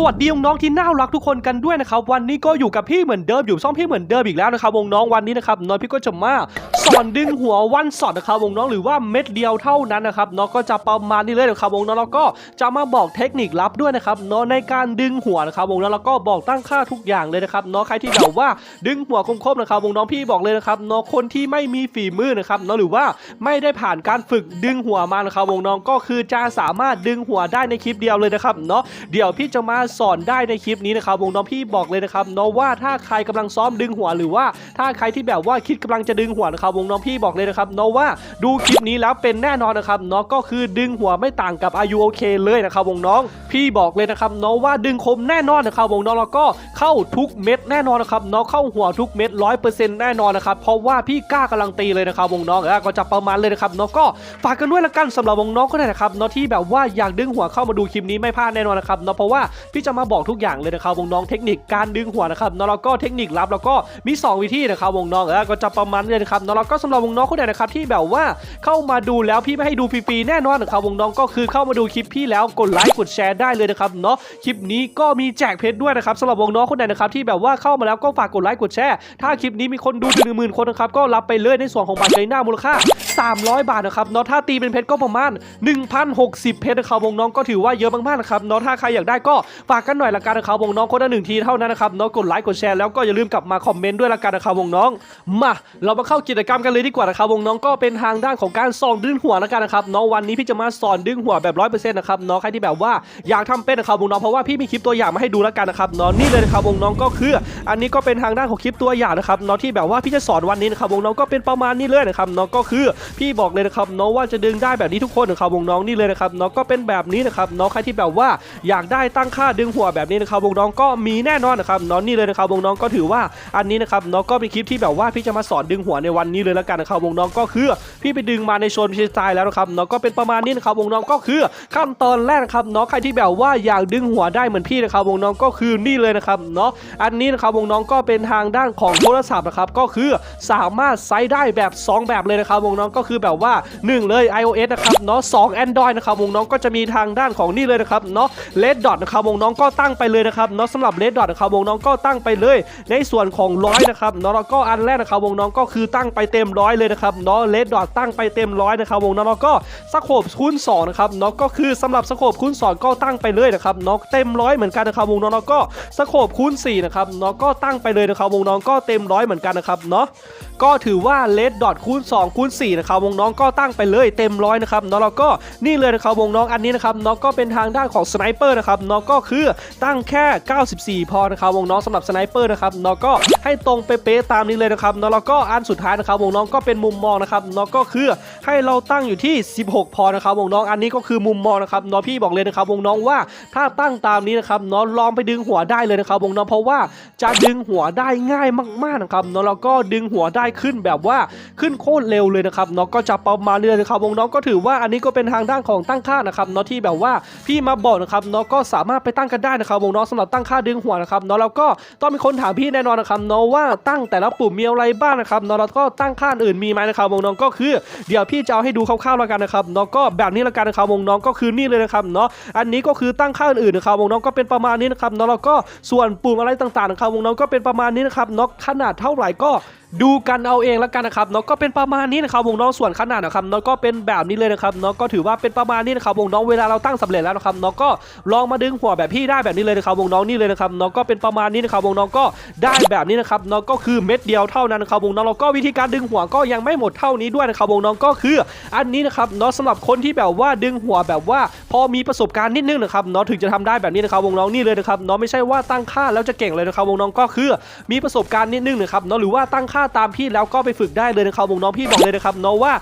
สวัสดีน้องที่น่ารักทุกคนกันด้วยนะครับวันนี้ก็อยู่กับพี่เหมือนเดิมอยู่ช่องพี่เหมือนเดิมอีกแล้วนะครับวงน้องวันนี้นะครับน้อยพี่ก็จะมาสอนดึงหัววันสอดนะครับวงน้องหรือว่าเม็ดเดียวเท่านั้นนะครับน้องก็จะประมาณนี้เลยนะครับวงน้องแล้วก็จะมาบอกเทคนิคลับด้วยนะครับน้องในการดึงหัวนะครับวงน้องแล้วก็บอกตั้งค่าทุกอย่างเลยนะครับน้องใครที่แบบว่าดึงหัวคมๆนะครับวงน้องพี่บอกเลยนะครับน้องคนที่ไม่มีฝีมือนะครับน้องหรือว่าไม่ได้ผ่านการฝึกดึงหัวมานะครับวงน้องก็คือจะสามารถดึงหัวได้ในคลิปเดียวเลยนะครับเนาะเดี๋ยวพี่จะมาสอนได้ในคลิปนี้นะครับวงน้องพี่บอกเลยนะครับเนาะว่าถ้าใครกำลังซ้อมดึงหัวหรือว่าถ้าใครที่แบบว่าคิดกำลังจะดึงหัวนะครับวงน้องพี่บอกเลยนะครับเนาะว่าดูคลิปนี้แล้วเป็นแน่นอนนะครับเนาะก็คือดึงหัวไม่ต่างกับอายุโอเคเลยนะครับวงน้องพี่บอกเลยนะครับเนาะว่าดึงคมแน่นอนนะครับวงน้องแล้วก็เข้าทุกเม็ดแน่นอนนะครับเนาะเข้าหัวทุกเม็ดร้อยเปอร์เซ็นต์แน่นอนนะครับเพราะว่าพี่กล้ากำลังตีเลยนะครับวงน้องก็จะประมาณเลยนะครับเนาะก็ฝากกันด้วยละกันสำหรับวงน้องก็ได้นะครับเนาะที่แบบว่าอยากดึงหัวเข้ามาดูคลิปนี้ไม่พลาดแน่นอนนะครับเนาะเพราะว่าพจะมาบอกทุกอย่างเลยนะครับวงน้องเทคนิคการดึงหัวนะครับเนาะแล้วก็เทคนิคลับแล้วก็มี 2 วิธีนะครับวงน้องแล้วก็จะประมาณเลยนะครับเนาะแล้วก็สำหรับวงน้องคนไหนนะครับที่แบบว่าเข้ามาดูแล้วพี่ไม่ให้ดูฟรีๆแน่นอนนะครับวงน้องก็คือเข้ามาดูคลิปพี่แล้วกดไลค์กดแชร์ได้เลยนะครับเนาะคลิปนี้ก็มีแจกเพชรด้วยนะครับสำหรับวงน้องคนไหนนะครับที่แบบว่าเข้ามาแล้วก็ฝากกดไลค์กดแชร์ถ้าคลิปนี้มีคนดูถึงหนึ่งหมื่นคนนะครับก็รับไปเลยในส่วนของบัตรไกหน้ามูลค่า 300 บาทนะครับเนาะถ้าตีเป็นเพชรก็ประมาณ 1,060 เพชรนะครับวงน้องก็ถือว่าเยอะมากๆนะครับเนาะถ้าใครอยากได้ก็ฝากกันหน่อยละกันนะครับวงน้องคนละหนึ่งทีเท่านั้นนะครับเนาะกดไลค์กดแชร์แล้วก็อย่าลืมกลับมาคอมเมนต์ด้วยละกันนะครับวงน้องมาเรามาเข้ากิจกรรมกันเลยดีกว่านะครับวงน้องก็เป็นทางด้านของการสองดึงหัวละกันนะครับเนาะวันนี้พี่จะมาสอนดึงหัวแบบร้อยเปอร์เซ็นต์นะครับเนาะใครที่แบบว่าอยากทำเป็นนะครับวงน้องเพราะว่าพี่มีคลิปตัวอย่างมาให้ดูละกันนะครับเนาะนี่เลยนะครับวงน้องก็คือ อันนี้ก็เป็นทางด้านของคลิปตัวอย่างนะครับเนาะที่แบบว่าพี่จะสอนวันนี้นะครับวงน้องก็เป็นประมาณนี้เลยนะครับเนาะก็คือพี่บอกเลยนะครับเนาะว่าจะดึงได้แบบนี้ทุกคนนะครับวงน้องนี่เลยนะครับเนาะก็เป็นแบบนี้นะครับเนาะใครที่แบบว่าอยากได้ตั้งค่าดึงหัวแบบนี้นะครับวงน้องก็มีแน่นอนนะครับเนาะนี่เลยนะครับวงน้องก็ถือว่าอันนี้นะครับเนาะก็เป็นคลิปที่แบบว่าพี่จะมาสอนดึงหัวในวันนี้เลยละกันนะครับวงน้องก็คือพี่ไปดึงมาในโซนพิชิตสไตล์แล้วนะครับเนาะก็เป็นประมาณนี้นะครับวงน้องก็คือขั้นตอนแรกนะครับเนาะใครที่แบบว่าอยากดึงหัวได้เหมือนพี่นะครับวงน้องก็คือนี่เลยนะครับเนาะอันนี้นะครับวงน้องก็เป็นทางด้านของโทรศัพท์นะครับก็คือสามารถไซส์ได้แบบ 2 แบบเลยนะครับวงน้องก็คือแบบว่า 1 เลย iOS นะครับเนาะ2 Android นะครับวงน้องก็จะมีทางด้านของนี่เลยนะครับเนาะ Red Dot นะครับวงน้องก็ตั้งไปเลยนะครับเนาะสำหรับ Red Dot นะครับวงน้องก็ตั้งไปเลย ในส่วนของร้อยนะครับเนาะแล้วก็อันแรกนะครับวงน้องก็คือตั้งไปเต็มร้อยเลยนะครับเนาะ Red Dot ตั้งไปเต็มร้อยนะครับวงน้องแล้วก็สโคปคูณ2นะครับเนาะก็คือสำหรับสโคปคูณ2ก็ตั้งไปเลยนะครับเนาะเต็มร้อยเหมือนกันนะครับวงน้องแล้วก็สโคปคูณ4นะครับเนาะก็ตั้งไปเลยนะครับวงน้องก็เต็มร้อยเหมือนกันนะครับเนาะก็ถือว่าเลดดอทคูณ2คูณ4นะครับวงน้องก็ตั้งไปเลยเต็มร้อยนะครับเนาะแล้วก็นี่เลยนะครับวงน้องอันนี้นะครับเนาะก็เป็นทางด้านของสไนเปอร์นะครับเนาะก็คือตั้งแค่ 94 พอนะครับวงน้องสำหรับสไนเปอร์นะครับเนาะก็ให้ตรงเป๊ะๆตามนี้เลยนะครับเนาะแล้วก็อันสุดท้ายนะครับวงน้องก็เป็นมุมมองนะครับเนาะก็คือให้เราตั้งอยู่ที่ 16 พอนะครับวงน้องอันนี้ก็คือมุมมองนะครับเนาะพี่บอกเลยนะครับวงน้องว่าถ้าตั้งตามนี้นะครับเนาะลองไปดึงหัวได้เลยนะครับวงน้องเพราะว่าจะดึงหัวได้ง่ายมากๆนะครับเนาะแล้วก็ดึงหัวได้ขึ้นแบบว่าขึ้นโคตรเร็วเลยนะครับเนาะก็จะประมาณนี้เลยนะครับวงน้องก็ถือว่าอันนี้ก็เป็นทางด้านของตั้งค่านะครับเนาะที่แบบว่าพี่มาบอกนะครับเนาะก็สามารถไปตั้งกันได้นะครับวงน้องสำหรับตั้งค่าดึงหัวนะครับเนาะแล้วก็ต้องมีคนถามพี่แน่นอนนะครับเนาะว่าตั้งแต่ละปุ่มมีอะไรบ้างนะครับเนาะแล้วก็ตั้งค่าอื่นมีไหมนะครับวงน้องก็คือ เดี๋ยวพี่จะเอาให้ดูคร่าวๆแล้วกันนะครับเนาะก็แบบนี้แล้วกันนะครับวงน้องก็คือนี่เลยนะครับเนาะอันนี้ก็คือตั้งค่าอื่นๆนะครับวงน้องก็เป็นประมาณนี้นะครับเนาะแล้วก็ส่วนปุ่มอะไรต่างๆนะครับวงน้องก็เป็นประมาณนี้นะครับเนาะขนาดเท่าไหร่ก็ดูกันเอาเองแล้วกันนะครับเนาะก็เป็นประมาณนี้นะครับวงน้องส่วนขนาดนะครับเนาะก็เป็นแบบนี้เลยนะครับเนาะก็ถือว่าเป็นประมาณนี้นะครับวงน้องเวลาเราตั้งสำเร็จแล้วนะครับเนาะก็ลองมาดึงหัวแบบพี่ได้แบบนี้เลยนะครับวงน้องนี่เลยนะครับเนาะก็เป็นประมาณนี้นะครับวงน้องก็ได้แบบนี้นะครับเนาะก็คือเม็ดเดียวเท่านั้นนะครับวงน้องแล้วก็วิธีการดึงหัวก็ยังไม่หมดเท่านี้ด้วยนะครับวงน้องก็คืออันนี้นะครับเนาะสำหรับคนที่แบบว่าดึงหัวแบบว่าพอมีประสบการณ์นิดนึงนะครับเนาะถึงจะทำได้แบบนี้นะครับวงน้องนี่เลยนะครับเนาะไม่ใช่ว่าตั้งค่าแล้วจะเก่งเลยนะครับวงน้องก็คือมีประสบการณ์นิดนึงนะครับเนาะหรือว่าตั้งค่าตามพี่แล้วก็ไปฝึกได้เลยนะครับวงน้องพี่บอกเลยนะครับเนาะว่า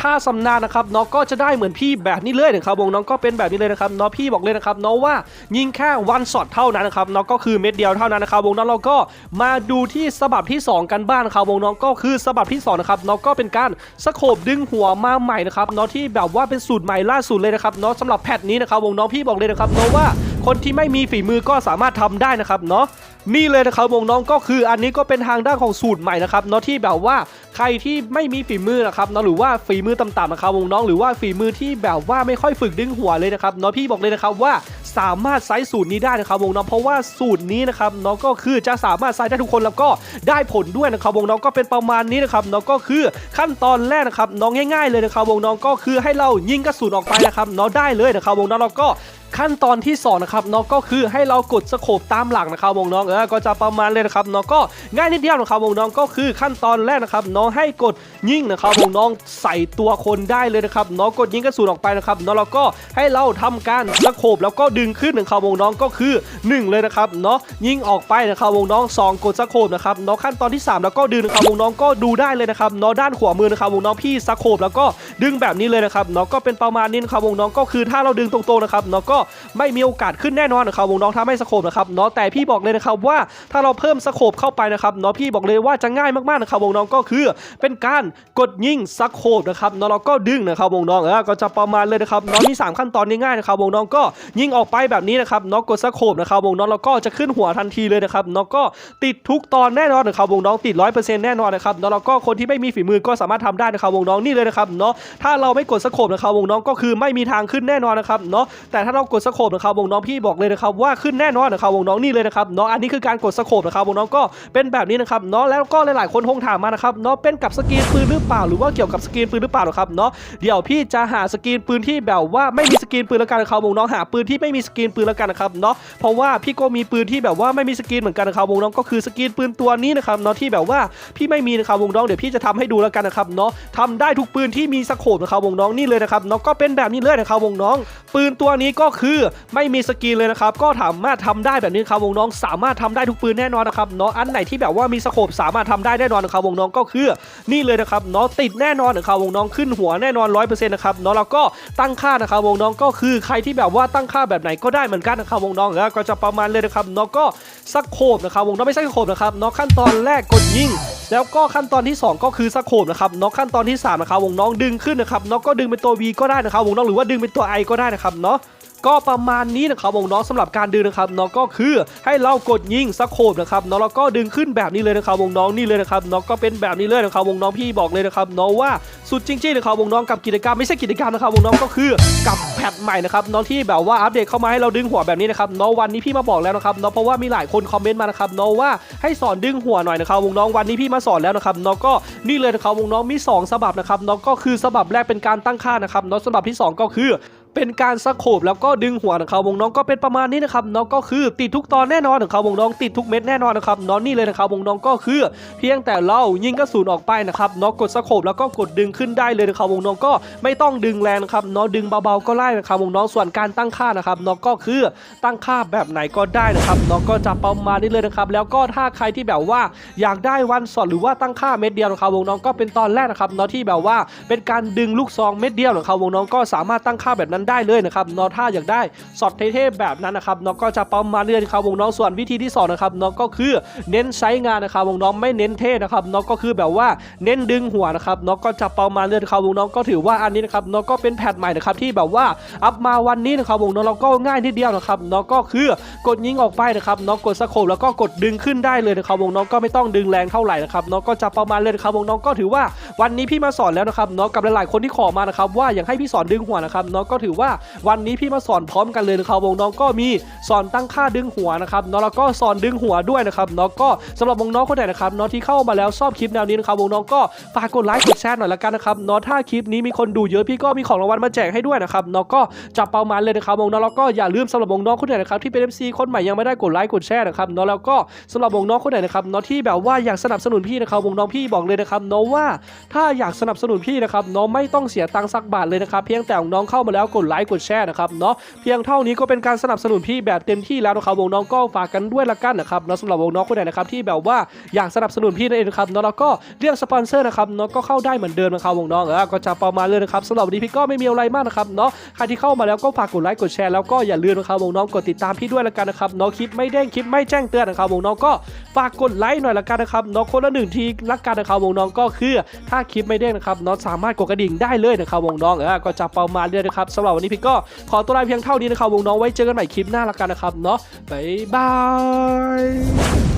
ถ้าสำนานนะครับน้องก็จะได้เหมือนพี่แบบนี้เลยนะครับวงน้องก็เป็นแบบนี้เลยนะครับน้องพี่บอกเลยนะครับน้องว่ายิงแค่วันช็อตเท่านั้นนะครับน้องก็คือเม็ดเดียวเท่านั้นนะครับวงน้องเราก็มาดูที่สบับที่ 2 กันบ้างนะครับวงน้องก็คือสบับที่2นะครับน้องก็เป็นการสโคบดึงหัวมาใหม่นะครับน้องที่แบบว่าเป็นสูตรใหม่ล่าสุดเลยนะครับน้องสำหรับแพทนี้นะครับวงน้องพี่บอกเลยนะครับน้องว่าคนที่ไม่มีฝีมือก็สามารถทำได้นะครับเนาะ นี่เลยนะครับวงน้องก็คืออันนี้ก็เป็นทางด้านของสูตรใหม่นะครับเนาะที่แบบว่าใครที่ไม่มีฝีมือนะครับเนาะหรือว่าฝีมือต่ำๆนะครับวงน้องหรือว่าฝีมือที่แบบว่าไม่ค่อยฝึกดึงหัวเลยนะครับเนาะพี่บอกเลยนะครับว่าสามารถใช้สูตรนี้ได้นะครับวงน้องเพราะว่าสูตรนี้นะครับเนาะก็คือจะสามารถใช้ได้ทุกคนแล้วก็ได้ผลด้วยนะครับวงน้องก็เป็นประมาณนี้นะครับเนาะก็คือขั้นตอนแรกนะครับน้องง่าย ๆเลยนะครับวงน้องก็คือให้เรายิงกระสุนออกไปนะครับเนาะได้เลยนะครับวงน้องแล้วก็ขั้นตอนที่2นะครับเนาะก็คือให้เรากดสโคปตามหลังนะครับวงน้องเออก็จะประมาณเลยนะครับเนาะก็ง่ายนิดเดียวนะครับวงน้องก็คือขั้นตอนแรกนะครับน้องให้กดยิงนะครับวงน้องใส่ตัวคนได้เลยนะครับเนาะกดยิงกระสุนออกไปนะครับเนาะแล้วก็ให้เราทำการสโคปแล้วก็ดึงขึ้นนะครับวงน้องก็คือ 1 เลยนะครับเนาะยิงออกไปนะครับวงน้อง 2 กดสโคปนะครับเนาะขั้นตอนที่ 3 แล้วก็ดึงนะครับวงน้องก็ดูได้เลยนะครับเนาะด้านขวามือนะครับวงน้องพี่สโคปแล้วก็ดึงแบบนี้เลยนะครับเนาะก็เป็นประมาณนี้นะครับวงน้องก็คือถ้าเราดึงตรงๆนะครับเนาะก็ไม่มีโอกาสขึ้นแน่นอนนะครับวงน้องถ้าไม่สโคปนะครับเนาะแต่พี่บอกเลยนะครับว่าถ้าเราเพิ่มสโคปเข้าไปนะครับเนาะพี่บอกเลยว่าจะง่ายมากๆนะครับวงน้องก็คือเป็นการกดยิงสโคปนะครับเนาะแล้วก็ดึงนะครับวงน้องเออก็จะประมาณเลยนะครับเนาะมีสามขั้นตอนง่ายๆนะครับวงน้องก็ยิงออกไปแบบนี้นะครับเนาะกดสโคปนะครับวงน้องแล้วก็จะขึ้นหัวทันทีเลยนะครับเนาะก็ติดทุกตอนแน่นอนนะครับวงน้องติดร้อยเปอร์เซ็นต์แน่นอนนะครับเนาะแล้วก็คนที่ไม่มีฝีมือก็สามารถทำได้นะครับวงน้องนี่เลยนะครับเนาะถ้าเราไม่กดสโคปนะครับวงน้องก็คือไม่มีทางขึ้นแน่นอนนะครับเนาะแต่ถ้าเรากดสโคปนะครับวงน้องพี่บอกเลยนะครับว่าขึ้นแน่นอนนะครับวงน้องนี่เลยนะครับเนาะอันนี้คือการกดสโคปนะครับวงน้องก็เป็นแบบนี้นะครับเนาะแล้วก็หลายๆคนคงถามมานะครับเนาะเป็นกับสกีนปืนหรือเปล่า หรือว่าเกี่ยวกับสกีนปืนหรือเปล่าครับเนาะเดี๋ยวพี่จะหาสกีนปืนที่แบบว่าไม่มีสกีนปืนแล้วกันนะครับวงน้องหาปืนที่ไม่มีสกีนปืนแล้วกันนะครับเนาะเพราะว่าพี่ก็มีปืนที่แบบว่าไม่มีสกีนเหมือนกันนะครับวงน้องก็คือสกีนปืนตัวนี้นะครับเนาะที่แบบว่าพี่ไม่มีนะครับวงน้องเดี๋ยวพี่จะทำให้ดูแล้วกันนะครับเนาะทำได้ทุกปืนที่มีสโคปนะครับวงน้องนี่เลยนะครับเนาะก็เป็นแบบนี้เลยนะครับวงน้อง ปืนตัวนี้ก็คือไม่มีสกรีนเลยนะครับก็สามารถทำได้แบบนี้ครับวงน้องสามารถทำได้ทุกปืนแน่นอนนะครับเนาะอันไหนที่แบบว่ามีสโคปสามารถทำได้แน่นอนนะครับวงน้องก็คือนี่เลยนะครับเนาะติดแน่นอนนะครับวงน้องขึ้นหัวแน่นอน100%นะครับเนาะแล้วก็ตั้งค่านะครับวงน้องก็คือใครที่แบบว่าตั้งค่าแบบไหนก็ได้เหมือนกันนะครับวงน้องแล้วก็จะประมาณเลยนะครับเนาะก็สโคปนะครับวงน้องไม่ใช่สโคปนะครับเนาะขั้นตอนแรกกดยิงแล้วก็ขั้นตอนที่ 2 ก็คือสโคปนะครับเนาะขั้นตอนที่3นะครับวงน้องดึงขึ้นนะครับเนาะก็ดึงเป็นตัว V ก็ได้นะครับวงน้องหรือว่าดึงเป็นตัว I ก็ได้นะครับเนาะ ก็ประมาณนี้นะครับวงน้องสำหรับการดึงนะครับเนาะก็คือให้เรากดยิงสักโคปนะครับเนาะแล้วก็ดึงขึ้นแบบนี้เลยนะครับวงน้องนี่เลยนะครับเนาะก็เป็นแบบนี้เลยนะครับวงน้องพี่บอกเลยนะครับเนาะว่าสุดจริงๆนะครับวงน้องกับกิจกรรมไม่ใช่กิจกรรมนะครับวงน้องก็คือกับแพทใหม่นะครับเนาะที่แบบว่าอัปเดตเข้ามาให้เราดึงหัวแบบนี้นะครับเนาะวันนี้พี่มาบอกแล้วนะครับเนาะเพราะว่ามีหลายคนคอมเมนต์มานะครับเนาะว่าให้สอนดึงหัวหน่อยนะครับวงน้องวันนี้พี่มาสอนแล้วนะครับเนาะก็นี่เลยนะครับวงน้องมีสองฉบับนะครับเนาะก็คือฉบับแรกเป็นการตั้งค่านะครับเนาะฉบับที่สองก็คือ เป็นการสะโคบแล้วก็ดึงหัวนะครับวงน้องก็เป็นประมาณนี้นะครับน้องก็คือติดทุกตอนแน่นอนนะครับวงน้องติดทุกเม็ดแน่นอนนะครับน้องนี่เลยนะครับวงน้องก็คือ เพียงแต่เรายิงกระสุนออกไปนะครับน้องกดสะโคบแล้วก็กดดึงขึ้นได้เลยนะครับวงน้องก็ไม่ต้องดึงแรงนะครับน้องดึงเบาๆก็ไล่นะครับวงน้องส่วนการตั้งค่านะครับน้องก็คือตั้งค่าแบบไหนก็ได้นะครับน้องก็จะประมาณนี้เลยนะครับแล้วก็ถ้าใครที่แบบว่าอยากได้วันสอดหรือว่าตั้งค่าเม็ดเดียวนะครับวงน้องก็เป็นตอนแรกนะครับน้องที่แบบว่าเป็นการดึงลูกซองเม็ดเดียวนะครับวงน้องก็สามารถตั้งค่าแบบนั้นได้เลยนะครับน้องถ้าอยากได้สอดเท่ๆแบบนั้นนะครับน้องก็จะประมาณนี้เลยครับวงน้องส่วนวิธีที่สองนะครับน้องก็คือเน้นใช้งานนะครับวงน้องไม่เน้นเท่นะครับน้องก็คือแบบว่าเน้นดึงหัวนะครับน้องก็จะประมาณนี้นะครับวงน้องก็ถือว่าอันนี้นะครับน้องก็เป็นแพทใหม่นะครับที่แบบว่าอัพมาวันนี้นะครับวงน้องเราก็ง่ายนิดเดียวนะครับน้องก็คือกดยิงออกไปนะครับน้องกดสโคปแล้วก็กดดึงขึ้นได้เลยนะครับวงน้องก็ไม่ต้องดึงแรงเท่าไหร่นะครับน้องก็จะประมาณเลยนะครับวงน้องก็ถือว่าวันนี้พี่มาสอนแล้วนะครับน้องกับหลายๆคนที่ขอมานะครับว่าอยากให้พี่สอนดึงหัวนะครับน้องก็ถือว่าวันนี้พี่มาสอนพร้อมกันเลยนะครับวงน้องก็มีสอนตั้งค่าดึงหัวนะครับน้องแล้วก็สอนดึงหัวด้วยนะครับน้องก็สำหรับวงน้องคนไหนนะครับน้องที่เข้ามาแล้วชอบคลิปแนวนี้นะครับวงน้องก็ฝากกดไลค์กดแชร์หน่อยละกันนะครับน้องถ้าคลิปนี้มีคนดูเยอะพี่ก็มีของรางวัลมาแจกให้ด้วยนะครับน้องก็จับเป้าหมายเลยนะครับวงน้องแล้วก็อย่าลืมสำหรับวงน้องคนไหนนะครับที่เป็น FC คนใหม่ยังไม่ได้กดไลค์กดแชร์นะครับน้องแล้วก็สำหรับวงน้องคนไหนนะครับน้องที่แบบว่าอยากสนับสนุนพี่นะครับวงน้องพี่บอกเลยนะครับน้องว่าถ้าอยากสนับสนุนพี่นะครับน้องไม่ต้องเสียตังค์สักบาทเลยนะครับเพียงแต่น้องเข้ามาแล้วกดไลค์กดแชร์นะครับเนาะเพียงเท่านี้ก็เป็นการสนับสนุนพี่แบบเต็มที่แล้วนะครับวงน้องก็ฝากกันด้วยละกันนะครับเนาะสำหรับวงน้องคนไหนนะครับที่แบบว่าอยากสนับสนุนพี่นั่นเองนะครับเนาะแล้วก็เรียกสปอนเซอร์นะครับเนาะก็เข้าได้เหมือนเดิมนะครับวงน้องเออก็จะประมาณเลยนะครับสำหรับวันนี้พี่ก็ไม่มีอะไรมากนะครับเนาะใครที่เข้ามาแล้วก็ฝากกดไลค์กดแชร์แล้วก็อย่าลืมนะครับวงน้องกดติดตามพี่ด้วยละกันนะครับเนาะคลิปไม่เด้งคลิปไม่แจ้งเตือนนะครับวงน้องก็ฝากกดไลค์หน่อยละกันนะครับเนาะคนละหนึ่งทีละกันนะครับวงน้องก็คือถ้าคลิปไม่เด้งนะครับเนาะสามารถกดกระดิ่งได้เลยนะครับวงน้องเออก็จะประมาณเลยนะครับสำหรับวันนี้พี่ก็ขอตัวลาเพียงเท่านี้นะครับวงน้องไว้เจอกันใหม่คลิปหน้าละกันนะครับเนาะบ๊ายบาย